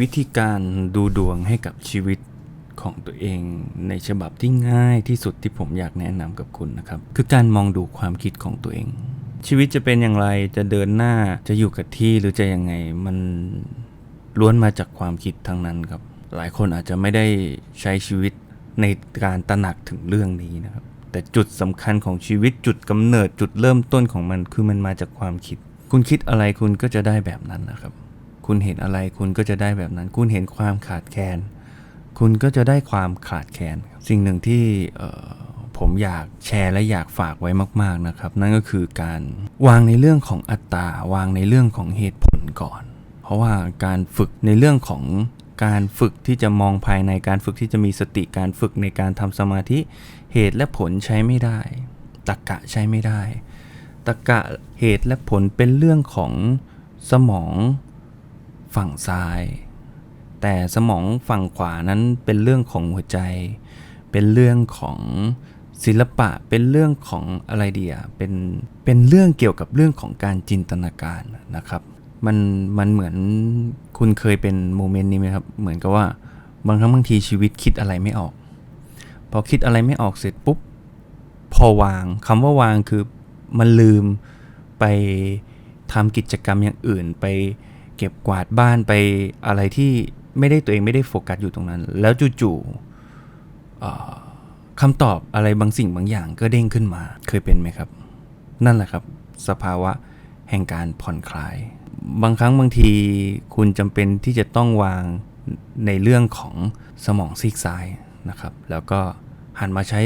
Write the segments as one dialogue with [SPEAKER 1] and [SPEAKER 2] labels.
[SPEAKER 1] วิธีการดูดวงให้กับชีวิตของตัวเองในฉบับที่ง่ายที่สุดที่ผมอยากแนะนำกับคุณนะครับ คือการมองดูความคิดของตัวเอง ชีวิตจะเป็นอย่างไรจะเดินหน้าจะอยู่กับที่หรือจะยังไงมันล้วนมาจากความคิดทั้งนั้นครับ หลายคนอาจจะไม่ได้ใช้ชีวิตในการตระหนักถึงเรื่องนี้นะครับ แต่จุดสำคัญของชีวิตจุดกำเนิดจุดเริ่มต้นของมันคือมันมาจากความคิด คุณคิดอะไรคุณก็จะได้แบบนั้นนะครับ คุณเห็นอะไรคุณก็จะได้แบบนั้น คุณเห็นความขาดแคลนคุณก็จะได้ความขาดแคลนสิ่งหนึ่งที่ผมอยากแชร์และอยากฝากไว้มาก ๆนะครับ นั่นก็คือการวางในเรื่องของอัตตาวางในเรื่องของเหตุผลก่อน เพราะว่าการฝึกในเรื่องของการฝึกที่จะมองภายในการฝึกที่จะมีสติการฝึกในการทำสมาธิเหตุและผลใช้ไม่ได้ตรรกะใช้ไม่ได้ตรรกะเหตุและผลเป็นเรื่องของสมอง ฝั่งซ้าย แต่สมองฝั่งขวานั้นเป็นเรื่องของหัวใจ เป็นเรื่องของศิลปะเป็นเรื่องของอะไรเดียเป็นเป็นเรื่องเกี่ยวกับเรื่องของการจินตนาการนะครับ มันมันเหมือนคุณเคยเป็นโมเมนต์นี้ไหมครับ เหมือนกับว่าบางครั้งบางทีชีวิตคิดอะไรไม่ออก พอคิดอะไรไม่ออกเสร็จปุ๊บ พอวางคำว่าวางคือมันลืมไปทำกิจกรรมอย่างอื่นไป เก็บกวาดบ้านไปอะไรที่ไม่ได้ตัวเองไม่ได้โฟกัสอยู่ตรงนั้น แล้วจู่ๆคำตอบอะไรบางสิ่งบางอย่างก็เด้งขึ้นมา เคยเป็นไหมครับ นั่นแหละครับ สภาวะแห่งการผ่อนคลาย บางครั้งบางทีคุณจำเป็นที่จะต้องวางในเรื่องของสมองซีกซ้ายนะครับ แล้วก็หันมาใช้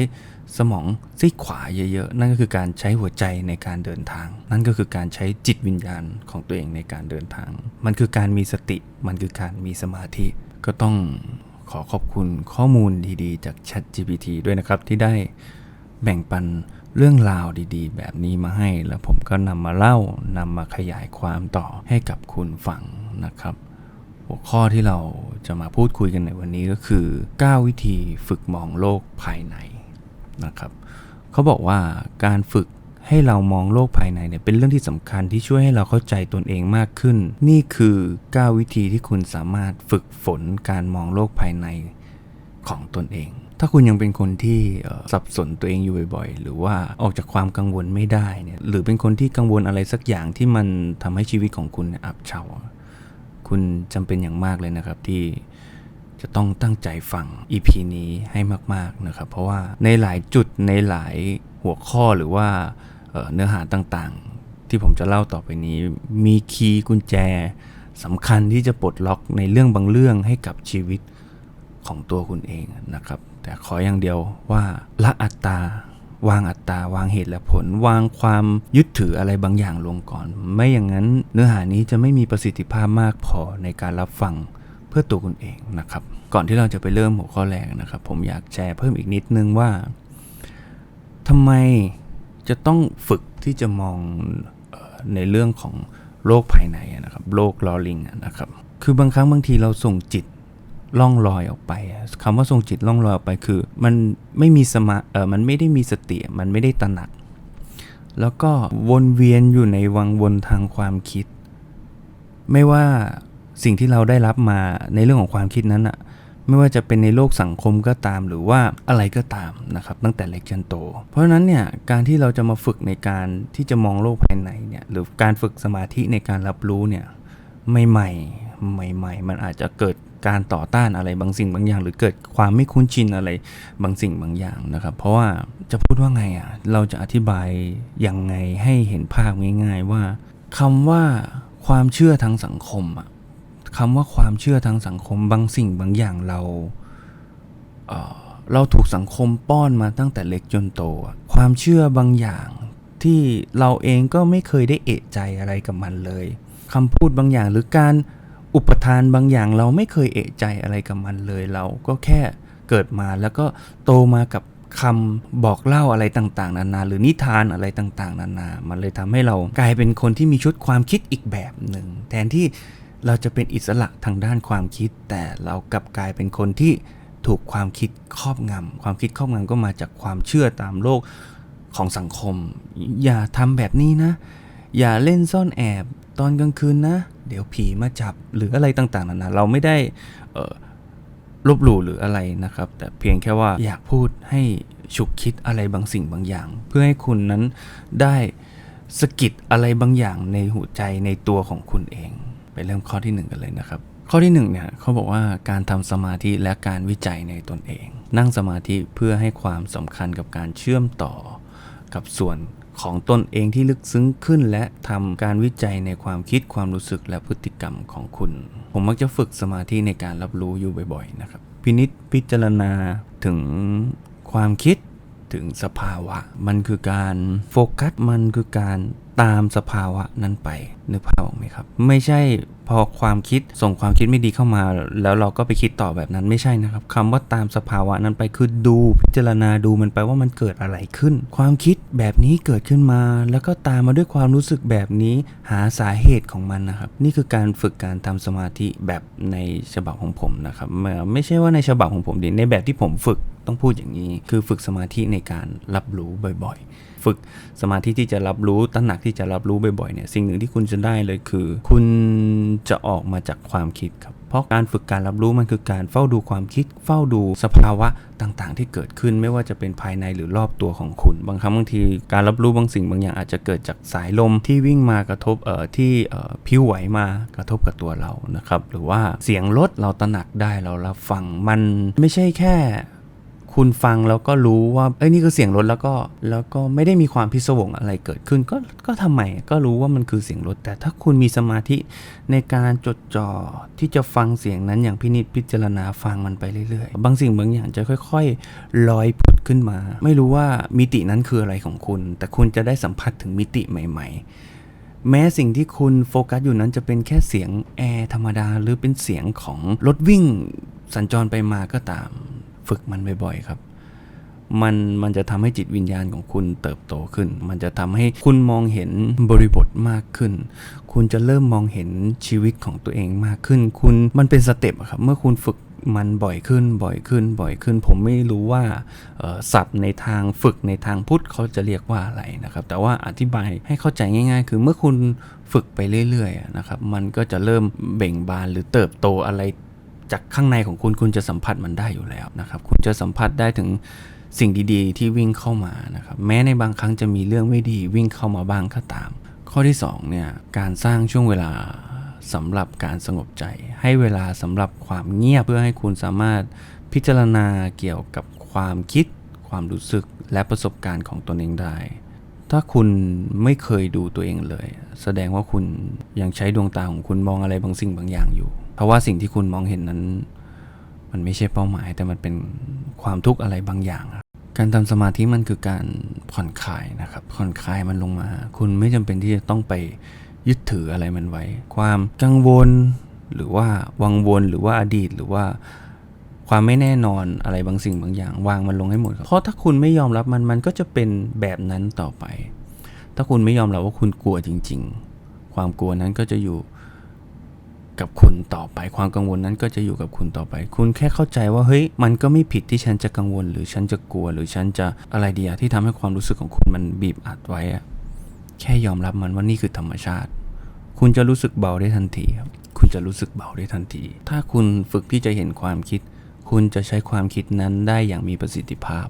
[SPEAKER 1] สมองซีกขวาเยอะๆ นั่นก็คือการใช้หัวใจในการเดินทาง นั่นก็คือการใช้จิตวิญญาณของตัวเองในการเดินทาง มันคือการมีสติ มันคือการมีสมาธิ ก็ต้องขอขอบคุณข้อมูลดีๆ จาก ChatGPT ด้วยนะครับที่ได้แบ่งปันเรื่องราวดีๆ แบบนี้มาให้ แล้วผมก็นำมาเล่านำมาขยายความต่อให้กับคุณฟังนะครับ หัวข้อที่เราจะมาพูดคุยกันในวันนี้ก็คือ 9 วิธีฝึกมองโลกภายใน นะครับเขาบอกว่าการฝึกให้เรามองโลกภายในเนี่ยเป็นเรื่องที่สำคัญที่ช่วยให้เราเข้าใจตนเองมากขึ้น นี่คือ 9 วิธีที่คุณสามารถฝึกฝนการมองโลกภายในของตนเอง ถ้าคุณยังเป็นคนที่สับสนตัวเองอยู่บ่อยๆ หรือว่าออกจากความกังวลไม่ได้เนี่ยหรือเป็นคนที่กังวลอะไรสักอย่างที่มันทำให้ชีวิตของคุณอับเฉาคุณจำเป็นอย่างมากเลยนะครับที่ จะต้องตั้งใจฟัง EP นี้ให้มากๆนะครับ เพราะว่าในหลายจุดในหลายหัวข้อหรือว่าเเนื้อหาต่างๆ ที่ผมจะเล่าต่อไปนี้ มีคีย์กุญแจสำคัญที่จะปลดล็อกในเรื่องบางเรื่องให้กับชีวิตของตัวคุณเองนะครับ แต่ขออย่างเดียวว่าละอัตตาวางอัตตาวางเหตุและผล วางความยึดถืออะไรบางอย่างลงก่อน ไม่อย่างนั้นเนื้อหานี้จะไม่มีประสิทธิภาพมากพอในการรับฟัง เพื่อตัวคุณเองนะครับ ก่อนที่เราจะไปเริ่มหัวข้อแรกนะครับ ผมอยากแชร์เพิ่มอีกนิดนึงว่าทำไมจะต้องฝึกที่จะมองในเรื่องของโลกภายในนะครับโลกลอลิงนะครับ คือบางครั้งบางทีเราส่งจิตล่องลอยออกไปอะคำว่าส่งจิตล่องลอยออกไปคือ มันไม่มีสมาเออมันไม่ได้มีสติมันไม่ได้ตระหนัก แล้วก็วนเวียนอยู่ในวังวนทางความคิด ไม่ว่า สิ่งที่เราได้รับมาในเรื่องของความคิดนั้นอะไม่ว่าจะเป็นในโลกสังคมก็ตามหรือว่าอะไรก็ตามนะครับตั้งแต่เล็กจนโต เพราะฉะนั้นเนี่ยการที่เราจะมาฝึกในการที่จะมองโลกภายในเนี่ยหรือการฝึกสมาธิในการรับรู้เนี่ยใหม่ๆใหม่ ๆ มันอาจจะเกิดการต่อต้านอะไรบางสิ่งบางอย่าง หรือเกิดความไม่คุ้นชินอะไรบางสิ่งบางอย่างนะครับ เพราะว่าจะพูดว่าไงอะเราจะอธิบายยังไงให้เห็นภาพง่าย ๆ ว่าคำว่าความเชื่อทางสังคมอะ คำว่าความเชื่อทางสังคมบางสิ่งบางอย่างเราเเราถูกสังคมป้อนมาตั้งแต่เล็กจนโต ความเชื่อบางอย่างที่เราเองก็ไม่เคยได้เอะใจอะไรกับมันเลยคำพูดบางอย่างหรือการอุปทานบางอย่างเราไม่เคยเอะใจอะไรกับมันเลยเราก็แค่เกิดมาแล้วก็โตมากับคำบอกเล่าอะไรต่างๆ นานา หรือนิทานอะไรต่างๆ นานา มันเลยทำให้เรากลายเป็นคนที่มีชุดความคิดอีกแบบหนึ่ง แทนที่ เราจะเป็นอิสระทางด้านความคิด แต่เรากลับกลายเป็นคนที่ถูกความคิดครอบงำความคิดครอบงำก็มาจากความเชื่อตามโลกของสังคม อย่าทำแบบนี้นะ อย่าเล่นซ่อนแอบตอนกลางคืนนะ เดี๋ยวผีมาจับหรืออะไรต่างๆนานาเราไม่ได้ลบหลู่หรืออะไรนะครับ แต่เพียงแค่ว่าอยากพูดให้ฉุกคิดอะไรบางสิ่งบางอย่าง เพื่อให้คุณนั้นได้สะกิดอะไรบางอย่างในหัวใจในตัวของคุณเอง ไปเริ่มข้อที่หนึ่งกันเลยนะครับ ข้อที่หนึ่งเนี่ยเขาบอกว่าการทำสมาธิและการวิจัยในตนเอง นั่งสมาธิเพื่อให้ความสำคัญกับการเชื่อมต่อกับส่วนของตนเองที่ลึกซึ้งขึ้น และทำการวิจัยในความคิดความรู้สึกและพฤติกรรมของคุณ ผมมักจะฝึกสมาธิในการรับรู้อยู่บ่อยๆนะครับ พินิษพิจารณาถึงความคิดถึงสภาวะ มันคือการโฟกัสมันคือการตามสภาวะนั้นไป นึกภาพออกไหมครับ ไม่ใช่พอความคิดส่งความคิดไม่ดีเข้ามา แล้วเราก็ไปคิดต่อแบบนั้นไม่ใช่นะครับคำว่าตามสภาวะนั้นไปคือดูพิจารณาดูมันไปว่ามันเกิดอะไรขึ้น ความคิดแบบนี้เกิดขึ้นมา แล้วก็ตามมาด้วยความรู้สึกแบบนี้หาสาเหตุของมันนะครับ นี่คือการฝึกการทำสมาธิแบบในฉบับของผมนะครับไม่ไม่ใช่ว่าในฉบับของผมดิในแบบที่ผมฝึกต้องพูดอย่างนี้ คือฝึกสมาธิในการรับรู้บ่อยๆ ฝึกสมาธิที่จะรับรู้ตระหนักที่จะรับรู้บ่อยๆเนี่ยสิ่งหนึ่งที่คุณจะได้เลยคือ คุณจะออกมาจากความคิดครับ เพราะการฝึกการรับรู้มันคือการเฝ้าดูความคิด เฝ้าดูสภาวะต่างๆ ที่เกิดขึ้นไม่ว่าจะเป็นภายในหรือรอบตัวของคุณ บางครั้งบางทีการรับรู้บางสิ่งบางอย่างอาจจะเกิดจากสายลมที่วิ่งมากระทบเอ่อที่เอ่อผิวไหวมากระทบกับตัวเรานะครับ หรือว่าเสียงรถเราตระหนักได้เรารับฟังมันไม่ใช่แค่ คุณฟังแล้วก็รู้ว่าเอ้ยนี่คือเสียงรถแล้วก็แล้วก็ไม่ได้มีความพิศวงอะไรเกิดขึ้น ก็ก็ทำไมก็รู้ว่ามันคือเสียงรถ แต่ถ้าคุณมีสมาธิในการจดจ่อที่จะฟังเสียงนั้นอย่างพินิจพิจารณาฟังมันไปเรื่อยๆ บางสิ่งบางอย่างจะค่อยๆลอยผุดขึ้นมา ไม่รู้ว่ามิตินั้นคืออะไรของคุณ แต่คุณจะได้สัมผัสถึงมิติใหม่ ๆแม้สิ่งที่คุณโฟกัสอยู่นั้นจะเป็นแค่เสียงแอร์ธรรมดา หรือเป็นเสียงของรถวิ่งสัญจรไปมาก็ตาม ฝึกมันบ่อยๆครับ มันมันจะทำให้จิตวิญญาณของคุณเติบโตขึ้น มันจะทำให้คุณมองเห็นบริบทมากขึ้น คุณจะเริ่มมองเห็นชีวิตของตัวเองมากขึ้น คุณมันเป็นสเต็ปครับ เมื่อคุณฝึกมันบ่อยขึ้นบ่อยขึ้นบ่อยขึ้น ผมไม่รู้ว่าศัพท์ในทางฝึกในทางพุทธเขาจะเรียกว่าอะไรนะครับ แต่ว่าอธิบายให้เข้าใจง่าย ๆ คือเมื่อคุณฝึกไปเรื่อยๆนะครับ มันก็จะเริ่มเบ่งบานหรือเติบโตอะไร จากข้างในของคุณคุณจะสัมผัสมันได้อยู่แล้วนะครับ คุณจะสัมผัสได้ถึงสิ่งดีๆ ที่วิ่งเข้ามานะครับ แม้ในบางครั้งจะมีเรื่องไม่ดีวิ่งเข้ามาบ้างก็ตาม ข้อที่2เนี่ยการสร้างช่วงเวลาสำหรับการสงบใจ ให้เวลาสำหรับความเงียบเพื่อให้คุณสามารถพิจารณาเกี่ยวกับความคิด ความรู้สึกและประสบการณ์ของตนเองได้ ถ้าคุณไม่เคยดูตัวเองเลย แสดงว่าคุณยังใช้ดวงตาของคุณมองอะไรบางสิ่งบางอย่างอยู่ ราะว่าสิ่งที่คุณมองเห็นนั้น มันไม่ใช่เป้าหมาย แต่มันเป็นความทุกข์อะไรบางอย่าง การทำสมาธิมันคือการผ่อนคลายนะครับ ผ่อนคลายมันลงมา คุณไม่จำเป็นที่จะต้องไปยึดถืออะไรมันไว้ ความกังวลหรือว่าวังวนหรือว่าอดีตหรือว่าความไม่แน่นอนอะไรบางสิ่งบางอย่าง วางมันลงให้หมดครับเพราะถ้าคุณไม่ยอมรับมันมันก็จะเป็นแบบนั้นต่อไป ถ้าคุณไม่ยอมรับว่าคุณกลัวจริง ๆ ความกลัวนั้นก็จะอยู่ กับคุณต่อไป ความกังวลนั้นก็จะอยู่กับคุณต่อไป คุณแค่เข้าใจว่าเฮ้ยมันก็ไม่ผิดที่ฉันจะกังวล หรือฉันจะกลัว หรือฉันจะอะไรเดียที่ทำให้ความรู้สึกของคุณมันบีบอัดไว้อะแค่ยอมรับมันว่านี่คือธรรมชาติ คุณจะรู้สึกเบาได้ทันทีครับคุณจะรู้สึกเบาได้ทันที ถ้าคุณฝึกที่จะเห็นความคิด คุณจะใช้ความคิดนั้นได้อย่างมีประสิทธิภาพ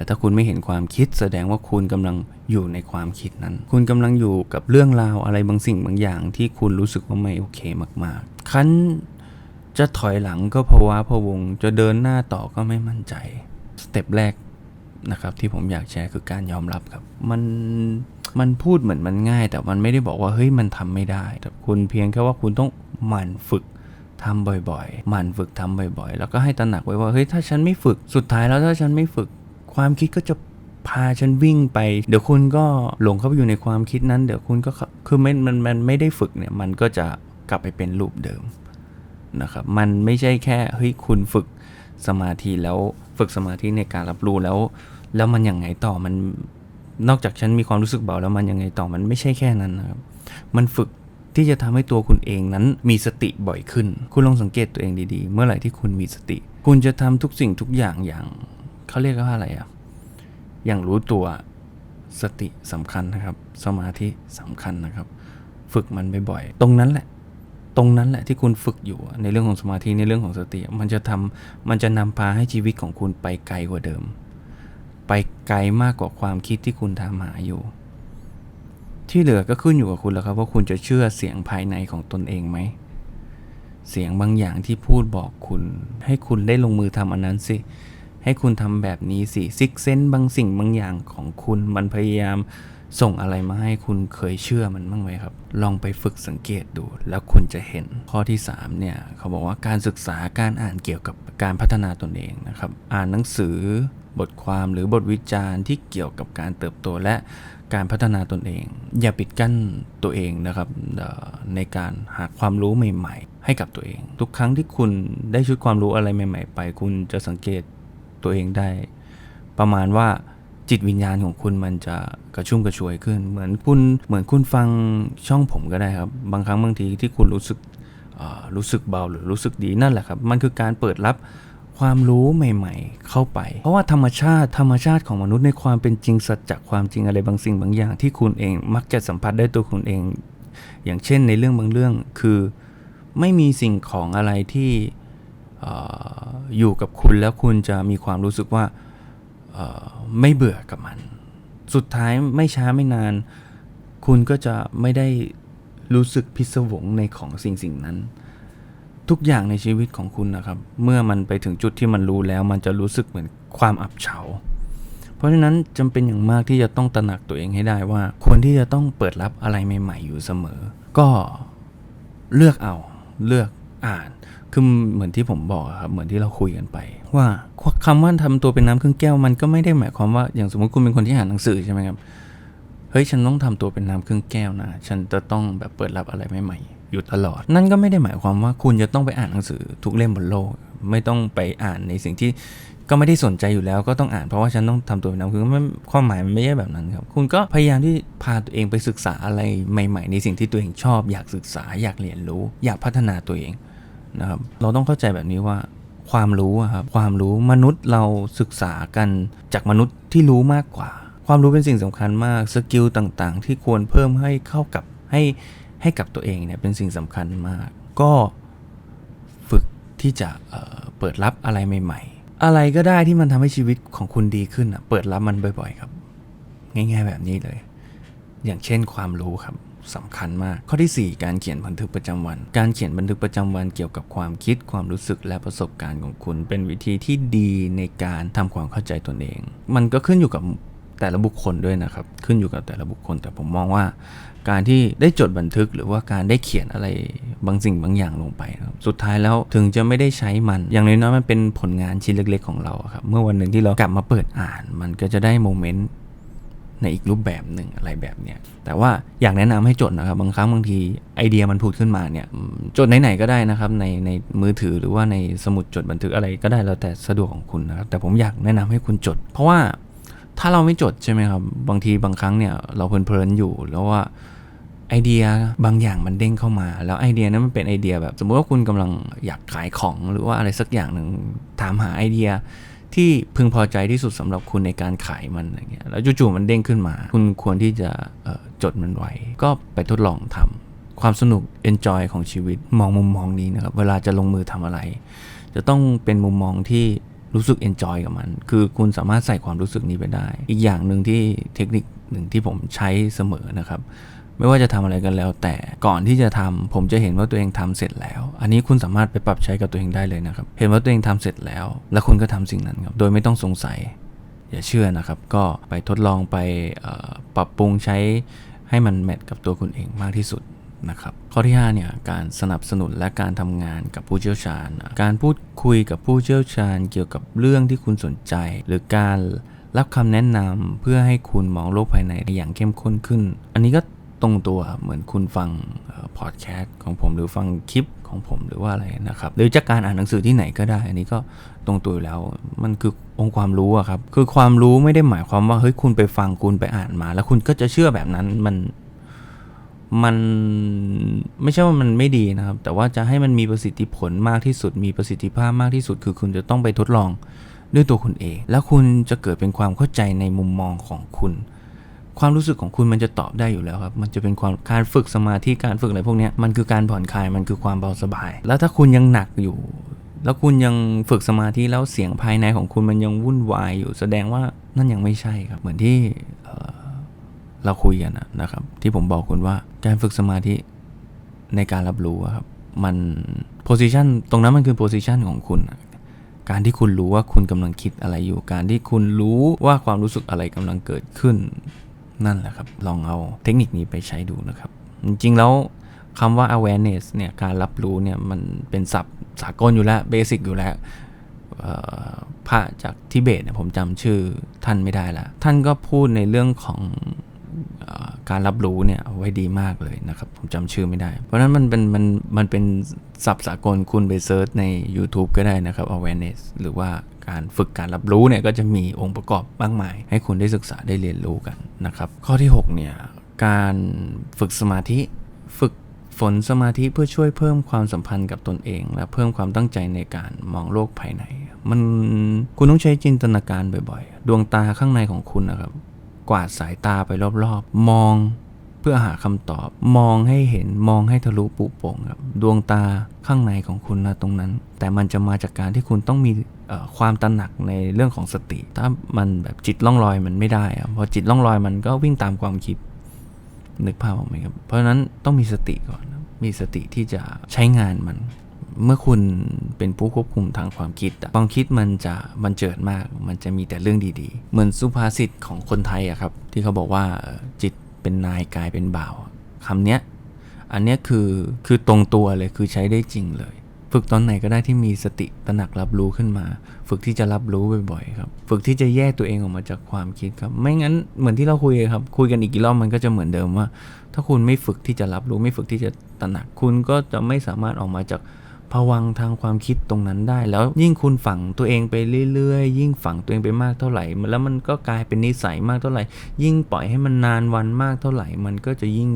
[SPEAKER 1] แต่ถ้าคุณไม่เห็นความคิด แสดงว่าคุณกำลังอยู่ในความคิดนั้น คุณกำลังอยู่กับเรื่องราวอะไรบางสิ่งบางอย่าง ที่คุณรู้สึกว่าไม่โอเคมากๆ คันจะถอยหลังก็เพราว่าพะวง จะเดินหน้าต่อก็ไม่มั่นใจ สเต็ปแรกนะครับที่ผมอยากแชร์คือการยอมรับครับ มันมันพูดเหมือนมันง่าย แต่มันไม่ได้บอกว่าเฮ้ยมันทำไม่ได้ แต่คุณเพียงแค่ว่าคุณต้องหมั่นฝึกทำบ่อยๆ หมั่นฝึกทำบ่อยๆ แล้วก็ให้ตระหนักไว้ว่าเฮ้ยถ้าฉันไม่ฝึก สุดท้ายแล้วถ้าฉันไม่ฝึก ความคิดก็จะพาฉันวิ่งไป เดี๋ยวคุณก็หลงเข้าไปอยู่ในความคิดนั้น เดี๋ยวคุณก็คือมันมันมันไม่ได้ฝึกเนี่ยมันก็จะกลับไปเป็นรูปเดิมนะครับมันไม่ใช่แค่เฮ้ยคุณฝึกสมาธิแล้วฝึกสมาธิในการรับรู้แล้ว แล้วมันยังไงต่อมันนอกจากฉันมีความรู้สึกเบาแล้วมันยังไงต่อมันไม่ใช่แค่นั้นนะครับมันฝึกที่จะทำให้ตัวคุณเองนั้นมีสติบ่อยขึ้น คุณลองสังเกตตัวเองดีๆ เมื่อไหร่ที่คุณมีสติ คุณจะทำทุกสิ่งทุกอย่างอย่าง เขาเรียกว่าอะไรอะอย่างรู้ตัวสติสำคัญนะครับ สมาธิสำคัญนะครับ ฝึกมันบ่อยๆ ตรงนั้นแหละ ตรงนั้นแหละที่คุณฝึกอยู่ในเรื่องของสมาธิในเรื่องของสติ มันจะทำมันจะนำพาให้ชีวิตของคุณไปไกลกว่าเดิม ไปไกลมากกว่าความคิดที่คุณทำหาอยู่ ที่เหลือก็ขึ้นอยู่กับคุณแล้วครับว่าคุณจะเชื่อเสียงภายในของตนเองไหมเสียงบางอย่างที่พูดบอกคุณ ให้คุณได้ลงมือทำอันนั้นสิ ให้คุณทำแบบนี้สิซิกเซนบางสิ่งบางอย่างของคุณมันพยายามส่งอะไรมาให้คุณเคยเชื่อมันบ้างไหมครับ ลองไปฝึกสังเกตดูแล้วคุณจะเห็นข้อที่3เนี่ยเขาบอกว่าการศึกษาการอ่านเกี่ยวกับการพัฒนาตนเองนะครับ อ่านหนังสือบทความหรือบทวิจารณ์ที่เกี่ยวกับการเติบโตและการพัฒนาตนเอง อย่าปิดกั้นตัวเองนะครับในการหาความรู้ใหม่ ๆ ให้กับตัวเอง ทุกครั้งที่คุณได้ชุดความรู้อะไรใหม่ ๆ ไป คุณจะสังเกต ตัวเองได้ ประมาณว่าจิตวิญญาณของคุณมันจะกระชุ่มกระชวยขึ้น เหมือนคุณเหมือนคุณฟังช่องผมก็ได้ครับ บางครั้งบางทีที่คุณรู้สึกรู้สึกเบาหรือรู้สึกดีนั่นแหละครับ มันคือการเปิดรับความรู้ใหม่ๆ เข้าไป เพราะว่าธรรมชาติธรรมชาติของมนุษย์ในความเป็นจริงสัจจะความจริงอะไรบางสิ่งบางอย่างที่คุณเองมักจะสัมผัสได้ตัวคุณเอง อย่างเช่นในเรื่องบางเรื่องคือไม่มีสิ่งของอะไรที่ อยู่กับคุณแล้วคุณจะมีความรู้สึกว่าไม่เบื่อกับมัน สุดท้ายไม่ช้าไม่นาน คุณก็จะไม่ได้รู้สึกพิศวงในของสิ่งสิ่งนั้น ทุกอย่างในชีวิตของคุณนะครับ เมื่อมันไปถึงจุดที่มันรู้แล้ว มันจะรู้สึกเหมือนความอับเฉา เพราะฉะนั้นจำเป็นอย่างมากที่จะต้องตระหนักตัวเองให้ได้ว่าควรที่จะต้องเปิดรับอะไรใหม่ ๆ อยู่เสมอ ก็เลือกเอาเลือก อ่าน คือเหมือนที่ผมบอกครับเหมือนที่เราคุยกันไป ว่าคำว่าทำตัวเป็นน้ำครึ่งแก้วมันก็ไม่ได้หมายความว่าอย่างสมมติคุณเป็นคนที่อ่านหนังสือใช่ไหมครับเฮ้ยฉันต้องทำตัวเป็นน้ำครึ่งแก้วนะฉันจะต้องแบบเปิดรับอะไรใหม่ๆอยู่ตลอด นั่นก็ไม่ได้หมายความว่าคุณจะต้องไปอ่านหนังสือทุกเล่มบนโลก ไม่ต้องไปอ่านในสิ่งที่ก็ไม่ได้สนใจอยู่แล้วก็ต้องอ่านเพราะว่าฉันต้องทำตัวเป็นน้ำคือไม่ความหมายมันไม่ใช่แบบนั้นครับ คุณก็พยายามที่พาตัวเองไปศึกษาอะไรใหม่ ๆ ในสิ่งที่ตัวเองชอบ อยากศึกษาอยากเรียนรู้ อยากพัฒนาตัวเอง นะครับ เราต้องเข้าใจแบบนี้ว่าความรู้ครับความรู้มนุษย์เราศึกษากันจากมนุษย์ที่รู้มากกว่า ความรู้เป็นสิ่งสำคัญมากสกิลต่างๆ ที่ควรเพิ่มให้เข้ากับให้ให้กับตัวเองเนี่ยเป็นสิ่งสำคัญมาก ก็ฝึกที่จะเเปิดรับอะไรใหม่ ๆ อะไรก็ได้ที่มันทำให้ชีวิตของคุณดีขึ้นอะเปิดรับมันบ่อย ๆ ครับ ง่าย ๆ แบบนี้เลย อย่างเช่นความรู้ครับ สำคัญมาก ข้อที่ 4 การเขียนบันทึกประจำวัน การเขียนบันทึกประจำวันเกี่ยวกับความคิดความรู้สึกและประสบการณ์ของคุณ เป็นวิธีที่ดีในการทำความเข้าใจตนเอง มันก็ขึ้นอยู่กับแต่ละบุคคลด้วยนะครับ ขึ้นอยู่กับแต่ละบุคคล แต่ผมมองว่า การที่ได้จดบันทึกหรือว่าการได้เขียนอะไรบางสิ่งบางอย่างลงไปครับสุดท้ายแล้วถึงจะไม่ได้ใช้มัน อย่างน้อยๆมันเป็นผลงานชิ้นเล็ก ๆ ของเราครับ เมื่อวันหนึ่งที่เรากลับมาเปิดอ่าน มันก็จะได้โมเมนต์ ในอีกรูปแบบหนึ่งอะไรแบบเนี้ยแต่ว่าอยากแนะนำให้จดนะครับ บางครั้งบางทีไอเดียมันผุดขึ้นมาเนี่ยจดไหนๆก็ได้นะครับในในมือถือหรือว่าในสมุดจดบันทึกอะไรก็ได้แล้วแต่สะดวกของคุณนะครับแต่ผมอยากแนะนำให้คุณจด เพราะว่าถ้าเราไม่จดใช่ไหมครับบางทีบางครั้งเนี่ยเราเพลินๆอยู่แล้วว่าไอเดียบางอย่างมันเด้งเข้ามา แล้วไอเดียนั้นมันเป็นไอเดียแบบ สมมติว่าคุณกำลังอยากขายของหรือว่าอะไรสักอย่างหนึ่งถามหาไอเดีย ที่พึงพอใจที่สุดสำหรับคุณในการขายมันอะไรเงี้ยแล้วจู่ๆมันเด้งขึ้นมา คุณควรที่จะจดมันไว้ ก็ไปทดลองทำความสนุก enjoy ของชีวิตมองมุมมองนี้นะครับ เวลาจะลงมือทำอะไร จะต้องเป็นมุมมองที่รู้สึก enjoy กับมัน คือคุณสามารถใส่ความรู้สึกนี้ไปได้ อีกอย่างหนึ่งที่เทคนิคหนึ่งที่ผมใช้เสมอนะครับ ไม่ว่าจะทำอะไรกันแล้ว แต่ก่อนที่จะทำผมจะเห็นว่าตัวเองทำเสร็จแล้ว อันนี้คุณสามารถไปปรับใช้กับตัวเองได้เลยนะครับ เห็นว่าตัวเองทำเสร็จแล้ว แล้วคุณก็ทำสิ่งนั้นครับ โดยไม่ต้องสงสัย อย่าเชื่อนะครับ ก็ไปทดลองไปปรับปรุงใช้ให้มันแมทกับตัวคุณเองมากที่สุดนะครับข้อที่5เนี่ยการสนับสนุนและการทำงานกับผู้เชี่ยวชาญ การพูดคุยกับผู้เชี่ยวชาญ เกี่ยวกับเรื่องที่คุณสนใจ หรือการรับคำแนะนำเพื่อให้คุณมองโลกภายในอย่างเข้มข้นขึ้น อันนี้ก็ ตรงตัวเหมือนคุณฟังพอดแคสต์ของผมหรือฟังคลิปของผมหรือว่าอะไรนะครับหรือจากการอ่านหนังสือที่ไหนก็ได้ อันนี้ก็ตรงตัวอยู่แล้วมันคือองค์ความรู้อะครับคือความรู้ไม่ได้หมายความว่าเฮ้ยคุณไปฟังคุณไปอ่านมา แล้วคุณก็จะเชื่อแบบนั้นมันมันไม่ใช่ว่ามันไม่ดีนะครับ แต่ว่าจะให้มันมีประสิทธิผลมากที่สุด มีประสิทธิภาพมากที่สุด คือคุณจะต้องไปทดลองด้วยตัวคุณเอง แล้วคุณจะเกิดเป็นความเข้าใจในมุมมองของคุณ ความรู้สึกของคุณมันจะตอบได้อยู่แล้วครับ มันจะเป็นความการฝึกสมาธิการฝึกอะไรพวกนี้มันคือการผ่อนคลายมันคือความเบาสบาย แล้วถ้าคุณยังหนักอยู่ แล้วคุณยังฝึกสมาธิแล้วเสียงภายในของคุณมันยังวุ่นวายอยู่ แสดงว่านั่นยังไม่ใช่ครับ เหมือนที่เเราคุยกันนะครับ ที่ผมบอกคุณว่าการฝึกสมาธิในการรับรู้ครับ มันโพ i ิชันตรงนั้นมันคือโพ i ิชันของคุณการที่คุณรู้ว่าคุณกำลังคิดอะไรอยู่ การที่คุณรู้ว่าความรู้สึกอะไรกำลังเกิดขึ้น นั่นแหละครับ ลองเอาเทคนิคนี้ไปใช้ดูนะครับ จริงๆแล้วคำว่า awareness เนี่ยการรับรู้เนี่ยมันเป็นศัพท์สากลอยู่แล้วเบสิกอยู่แล้วพระจากทิเบตเนี่ยผมจำชื่อท่านไม่ได้ละท่านก็พูดในเรื่องของอการรับรู้เนี่ยไว้ดีมากเลยนะครับ ผมจำชื่อไม่ได้ เพราะฉะนั้นมันเป็นมันมันเป็นศัพท์สากลคุณไปเซิร์ชใน YouTube ก็ได้นะครับ awareness หรือว่า การฝึกการรับรู้เนี่ยก็จะมีองค์ประกอบมากมาย ให้คุณได้ศึกษาได้เรียนรู้กันนะครับ ข้อที่ 6 เนี่ย การฝึกสมาธิฝึกฝนสมาธิเพื่อช่วยเพิ่มความสัมพันธ์กับตนเอง และเพิ่มความตั้งใจในการมองโลกภายใน มันคุณต้องใช้จินตนาการบ่อยๆ ดวงตาข้างในของคุณนะครับ กวาดสายตาไปรอบๆ มอง เพื่อหาคำตอบ มองให้เห็นมองให้ทะลุปุโป่งครับดวงตาข้างในของคุณนะตรงนั้น แต่มันจะมาจากการที่คุณต้องมีความตระหนักในเรื่องของสติ ถ้ามันแบบจิตล่องลอยมันไม่ได้อะพอจิตล่องลอยมันก็วิ่งตามความคิดนึกภาพออกไหมครับ เพราะฉะนั้นต้องมีสติก่อน มีสติที่จะใช้งานมัน เมื่อคุณเป็นผู้ควบคุมทางความคิด ความคิดมันจะบันเจิดมาก มันจะมีแต่เรื่องดีๆ เหมือนสุภาษิตของคนไทยอะครับ ที่เขาบอกว่าจิต เป็นนายกลายเป็นบ่าวคำเนี้ยอันเนี้ยคือคือตรงตัวเลยคือใช้ได้จริงเลย ฝึกตอนไหนก็ได้ที่มีสติตระหนักรับรู้ขึ้นมา ฝึกที่จะรับรู้บ่อยๆครับ ฝึกที่จะแยกตัวเองออกมาจากความคิดครับ ไม่งั้นเหมือนที่เราคุยครับ คุยกันอีกกี่รอบมันก็จะเหมือนเดิมว่า ถ้าคุณไม่ฝึกที่จะรับรู้ ไม่ฝึกที่จะตระหนักคุณก็จะไม่สามารถออกมาจาก ภวังทางความคิดตรงนั้นได้ แล้วยิ่งคุณฝังตัวเองไปเรื่อยๆ ยิ่งฝังตัวเองไปมากเท่าไหร่ แล้วมันก็กลายเป็นนิสัยมากเท่าไหร่ ยิ่งปล่อยให้มันนานวันมากเท่าไหร่ มันก็จะยิ่ง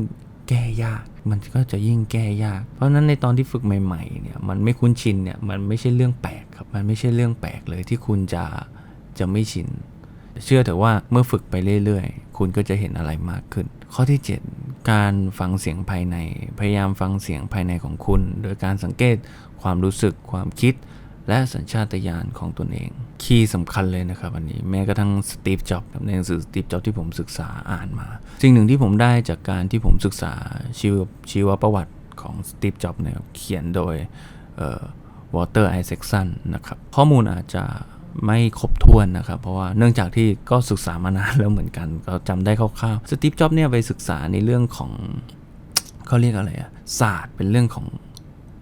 [SPEAKER 1] แก้ยาก มันก็จะยิ่งแก้ยาก เพราะฉะนั้นในตอนที่ฝึกใหม่ๆเนี่ยมันไม่คุ้นชินเนี่ยมันไม่ใช่เรื่องแปลกครับมันไม่ใช่เรื่องแปลกเลยที่คุณจะจะไม่ชินเชื่อเถอะว่าเมื่อฝึกไปเรื่อยๆ คุณก็จะเห็นอะไรมากขึ้น ข้อที่ 7 การฟังเสียงภายใน พยายามฟังเสียงภายในของคุณ โดยการสังเกตความรู้สึกความคิด และสัญชาตญาณของตนเอง คีย์สำคัญเลยนะครับอันนี้แม้กระทั่งสตีฟจ็อบในหนังสือสตีฟจ็อบที่ผมศึกษาอ่านมา สิ่งหนึ่งที่ผมได้จากการที่ผมศึกษาชีวชีวประวัติของสตีฟจ็อบเนี่ยเขียนโดยวอเตอร์ไอเซ k สันนะครับข้อมูลอาจจะ ไม่ครบถ้วนนะครับ เพราะว่าเนื่องจากที่ก็ศึกษามานานแล้วเหมือนกันก็จำได้คร่าวๆสตีฟจ็อบเนี่ยไปศึกษาในเรื่องของเขาเรียกอะไรอะศาสตร์เป็นเรื่องของ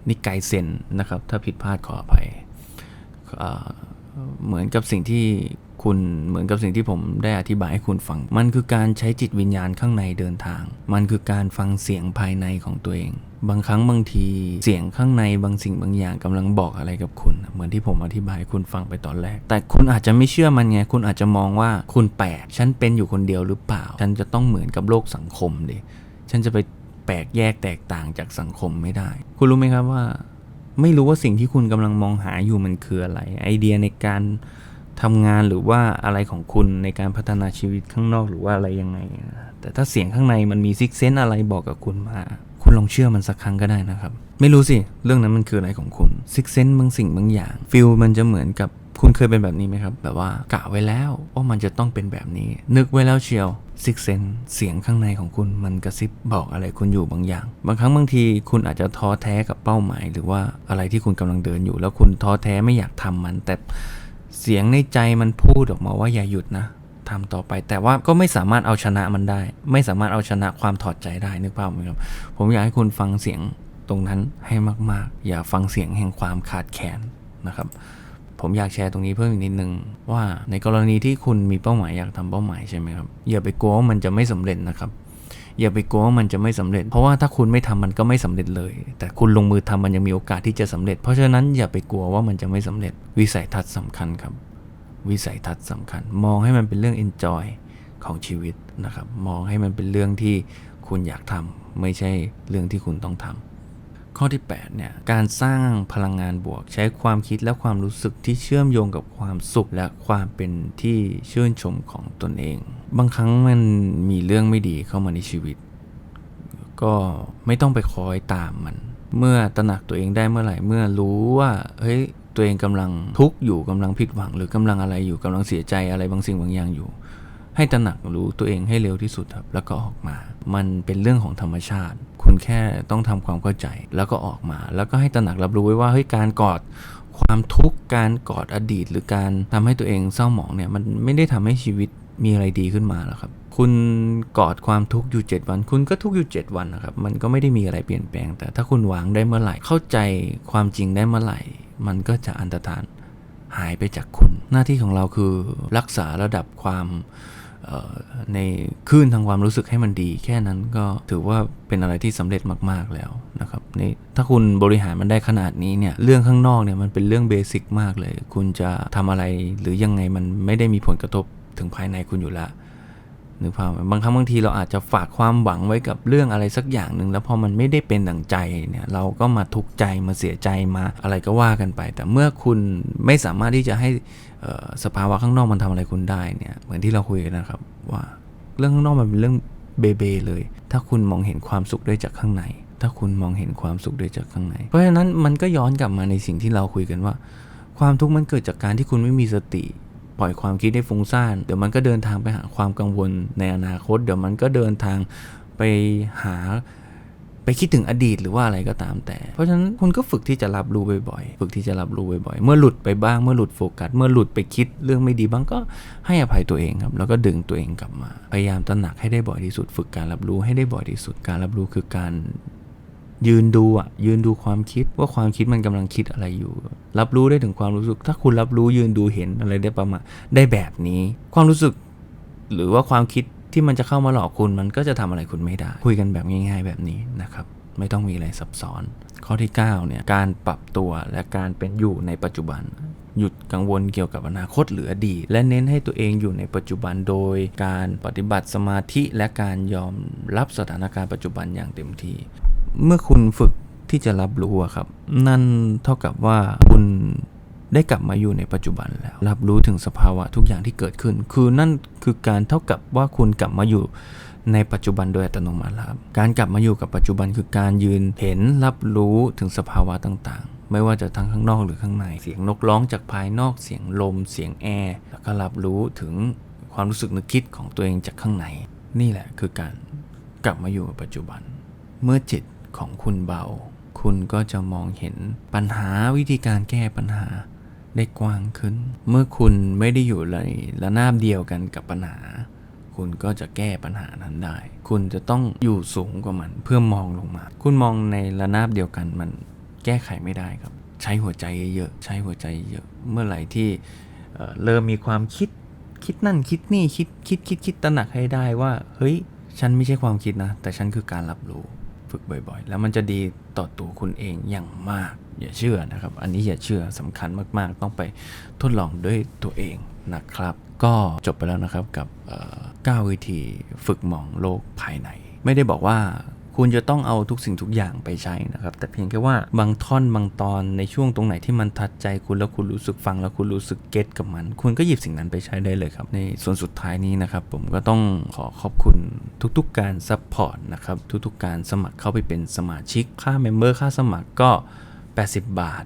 [SPEAKER 1] นิกายเซนนะครับ ถ้าผิดพลาดขออภัยเอ่อเหมือนกับสิ่งที่ คุณเหมือนกับสิ่งที่ผมได้อธิบายให้คุณฟัง มันคือการใช้จิตวิญญาณข้างในเดินทาง มันคือการฟังเสียงภายในของตัวเอง บางครั้งบางทีเสียงข้างในบางสิ่งบางอย่างกำลังบอกอะไรกับคุณ เหมือนที่ผมอธิบายคุณฟังไปตอนแรก แต่คุณอาจจะไม่เชื่อมันไง คุณอาจจะมองว่าคุณแปลก ฉันเป็นอยู่คนเดียวหรือเปล่า ฉันจะต้องเหมือนกับโลกสังคมดิ ฉันจะไปแปลกแยกแตกต่างจากสังคมไม่ได้ คุณรู้ไหมครับว่า ไม่รู้ว่าสิ่งที่คุณกำลังมองหาอยู่มันคืออะไร ไอเดียในการ ทำงานหรือว่าอะไรของคุณในการพัฒนาชีวิตข้างนอกหรือว่าอะไรยังไง แต่ถ้าเสียงข้างในมันมีซิกเซนอะไรบอกกับคุณมา คุณลองเชื่อมันสักครั้งก็ได้นะครับ ไม่รู้สิ เรื่องนั้นมันคืออะไรของคุณซิกเซนบางสิ่งบางอย่างฟิลมันจะเหมือนกับคุณเคยเป็นแบบนี้ไหมครับ แบบว่ากะไว้แล้วว่ามันจะต้องเป็นแบบนี้ นึกไว้แล้วเชียวซิกเซนเสียงข้างในของคุณมันกระซิบบอกอะไรคุณอยู่บางอย่าง บางครั้งบางทีคุณอาจจะท้อแท้กับเป้าหมาย หรือว่าอะไรที่คุณกำลังเดินอยู่ แล้วคุณท้อแท้ไม่อยากทำมันแต่ เสียงในใจมันพูดออกมาว่าอย่าหยุดนะทำต่อไป แต่ว่าก็ไม่สามารถเอาชนะมันได้ ไม่สามารถเอาชนะความถอดใจได้นึกภาพไหมครับ ผมอยากให้คุณฟังเสียงตรงนั้นให้มาก ๆ อย่าฟังเสียงแห่งความขาดแคลนนะครับ ผมอยากแชร์ตรงนี้เพิ่มอีกนิดนึง ว่าในกรณีที่คุณมีเป้าหมายอยากทำเป้าหมายใช่ไหมครับอย่าไปกลัวว่ามันจะไม่สำเร็จนะครับ อย่าไปกลัวว่ามันจะไม่สำเร็จ เพราะว่าถ้าคุณไม่ทำมันก็ไม่สำเร็จเลย แต่คุณลงมือทำมันยังมีโอกาสที่จะสำเร็จ เพราะฉะนั้นอย่าไปกลัวว่ามันจะไม่สำเร็จ วิสัยทัศน์สำคัญครับ วิสัยทัศน์สำคัญ มองให้มันเป็นเรื่อง enjoy ของชีวิตนะครับ มองให้มันเป็นเรื่องที่คุณอยากทำไม่ใช่เรื่องที่คุณต้องทำ ข้อที่8เนี่ยการสร้างพลังงานบวก ใช้ความคิดและความรู้สึกที่เชื่อมโยงกับความสุขและความเป็นที่ชื่นชมของตนเอง บางครั้งมันมีเรื่องไม่ดีเข้ามาในชีวิต ก็ไม่ต้องไปคอยตามมัน เมื่อตระหนักตัวเองได้เมื่อไหร่เมื่อรู้ว่าเฮ้ยตัวเองกำลังทุกข์อยู่กำลังผิดหวัง หรือกำลังอะไรอยู่กำลังเสียใจอะไรบางสิ่งบางอย่างอยู่ ให้ตระหนักรู้ตัวเองให้เร็วที่สุดครับแล้วก็ออกมา มันเป็นเรื่องของธรรมชาติ คุณแค่ต้องทำความเข้าใจแล้วก็ออกมา แล้วก็ให้ตระหนักรับรู้ไว้ว่าเฮ้ยการกอดความทุกข์การกอดอดีต หรือการทำให้ตัวเองเศร้าหมองเนี่ยมันไม่ได้ทำให้ชีวิตมีอะไรดีขึ้นมาหรอกครับ คุณกอดความทุกข์อยู่ 7 วัน คุณก็ทุกข์อยู่ 7 วันนะครับ มันก็ไม่ได้มีอะไรเปลี่ยนแปลง แต่ถ้าคุณวางได้เมื่อไหร่ เข้าใจความจริงได้เมื่อไหร่ มันก็จะอันตรธานหายไปจากคุณ หน้าที่ของเราคือรักษาระดับความ ในคลื่นทางความรู้สึกให้มันดี แค่นั้นก็ถือว่าเป็นอะไรที่สำเร็จมากๆแล้วนะครับในถ้าคุณบริหารมันได้ขนาดนี้เนี่ยเรื่องข้างนอกเนี่ยมันเป็นเรื่องเบสิกมากเลย คุณจะทำอะไรหรือยังไงมันไม่ได้มีผลกระทบถึงภายในคุณอยู่แล้ว นึกภาพบางครั้งบางทีเราอาจจะฝากความหวังไว้กับเรื่องอะไรสักอย่างหนึ่งแล้วพอมันไม่ได้เป็นดั่งใจเนี่ยเราก็มาทุกข์ใจมาเสียใจมาอะไรก็ว่ากันไป แต่เมื่อคุณไม่สามารถที่จะให้สภาวะข้างนอกมันทำอะไรคุณได้เนี่ยเหมือนที่เราคุยกันนะครับว่าเรื่องข้างนอกมันเป็นเรื่องเบเบเลย ถ้าคุณมองเห็นความสุขได้จากข้างใน ถ้าคุณมองเห็นความสุขได้จากข้างใน เพราะฉะนั้นมันก็ย้อนกลับมาในสิ่งที่เราคุยกันว่า ความทุกข์มันเกิดจากการที่คุณไม่มีสติ ปล่อยความคิดให้ฟุ้งซ่าน เดี๋ยวมันก็เดินทางไปหาความกังวลในอนาคต เดี๋ยวมันก็เดินทางไปหาไปคิดถึงอดีตหรือว่าอะไรก็ตามแต่ เพราะฉะนั้นคุณก็ฝึกที่จะรับรู้บ่อยๆ ฝึกที่จะรับรู้บ่อยๆ เมื่อหลุดไปบ้าง เมื่อหลุดโฟกัส เมื่อหลุดไปคิดเรื่องไม่ดีบ้างก็ให้อภัยตัวเองครับ แล้วก็ดึงตัวเองกลับมา พยายามตระหนักให้ได้บ่อยที่สุด ฝึกการรับรู้ให้ได้บ่อยที่สุด การรับรู้คือการ ยืนดูอะยืนดูความคิดว่าความคิดมันกำลังคิดอะไรอยู่ รับรู้ได้ถึงความรู้สึก ถ้าคุณรับรู้ยืนดูเห็นอะไรได้ประมาณได้แบบนี้ ความรู้สึก หรือว่าความคิดที่มันจะเข้ามาหลอกคุณมันก็จะทำอะไรคุณไม่ได้ คุยกันแบบง่าย ๆ แบบนี้นะครับไม่ต้องมีอะไรซับซ้อน ข้อที่9เนี่ยการปรับตัวและการเป็นอยู่ในปัจจุบัน หยุดกังวลเกี่ยวกับอนาคตหรืออดีต และเน้นให้ตัวเองอยู่ในปัจจุบันโดย การปฏิบัติสมาธิและการยอมรับสถานการณ์ปัจจุบันอย่างเต็มที่ เมื่อคุณฝึกที่จะรับรู้ครับ นั่นเท่ากับว่าคุณได้กลับมาอยู่ในปัจจุบันแล้ว รับรู้ถึงสภาวะทุกอย่างที่เกิดขึ้น คือนั่นคือการเท่ากับว่าคุณกลับมาอยู่ในปัจจุบันโดยอัตโนมัติครับ การกลับมาอยู่กับปัจจุบันคือการยืนเห็นรับรู้ถึงสภาวะต่างๆ ไม่ว่าจะทั้งข้างนอกหรือข้างใน เสียงนกร้องจากภายนอก เสียงลม เสียงแอร์ แล้วก็รับรู้ถึงความรู้สึกนึกคิดของตัวเองจากข้างใน นี่แหละคือการกลับมาอยู่กับปัจจุบัน เมื่อจิต ของคุณเบา คุณก็จะมองเห็นปัญหาวิธีการแก้ปัญหาได้กว้างขึ้น เมื่อคุณไม่ได้อยู่ในระนาบเดียวกันกับปัญหา คุณก็จะแก้ปัญหานั้นได้ คุณจะต้องอยู่สูงกว่ามันเพื่อมองลงมา คุณมองในระนาบเดียวกันมันแก้ไขไม่ได้ครับ ใช้หัวใจเยอะๆใช้หัวใจเยอะ เมื่อไหร่ที่เเริ่มมีความคิดคิดนั่นคิดนี่คิดคิดคิดคิดตระหนักให้ได้ว่า เฮ้ย ฉันไม่ใช่ความคิดนะ แต่ฉันคือการรับรู้ ฝึกบ่อยๆ แล้วมันจะดีต่อตัวคุณเองอย่างมาก อย่าเชื่อนะครับ อันนี้อย่าเชื่อสำคัญมากๆ ต้องไปทดลองด้วยตัวเองนะครับ ก็จบไปแล้วนะครับกับ9วิธีฝึกมองโลกภายใน ไม่ได้บอกว่า คุณจะต้องเอาทุกสิ่งทุกอย่างไปใช้นะครับ แต่เพียงแค่ว่าบางท่อนบางตอนในช่วงตรงไหนที่มันทัดใจคุณแล้วคุณรู้สึกฟังแล้วคุณรู้สึกเก็ตกับมัน คุณก็หยิบสิ่งนั้นไปใช้ได้เลยครับ ในส่วนสุดท้ายนี้นะครับ ผมก็ต้องขอขอบคุณทุกๆการซัพพอร์ตนะครับ ทุกๆการสมัครเข้าไปเป็นสมาชิกค่าเมมเบอร์ค่าสมัครก็ 80 บาท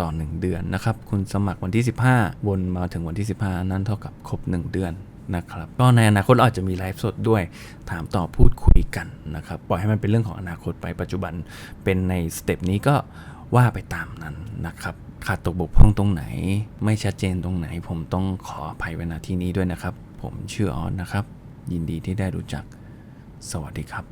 [SPEAKER 1] ต่อ 1 เดือนนะครับ คุณสมัครวันที่ 15 วนมาถึงวันที่ 15 นั่นเท่ากับครบ 1 เดือน นะครับ ก็ในอนาคตอาจจะมีไลฟ์สดด้วย ถามตอบพูดคุยกันนะครับ ปล่อยให้มันเป็นเรื่องของอนาคตไปปัจจุบันเป็นในสเต็ปนี้ก็ว่าไปตามนั้นนะครับขาดตกบกพร่องตรงไหน ไม่ชัดเจนตรงไหน ผมต้องขออภัยไว้ณที่นี้ด้วยนะครับ ผมชื่อออนนะครับ ยินดีที่ได้รู้จัก สวัสดีครับ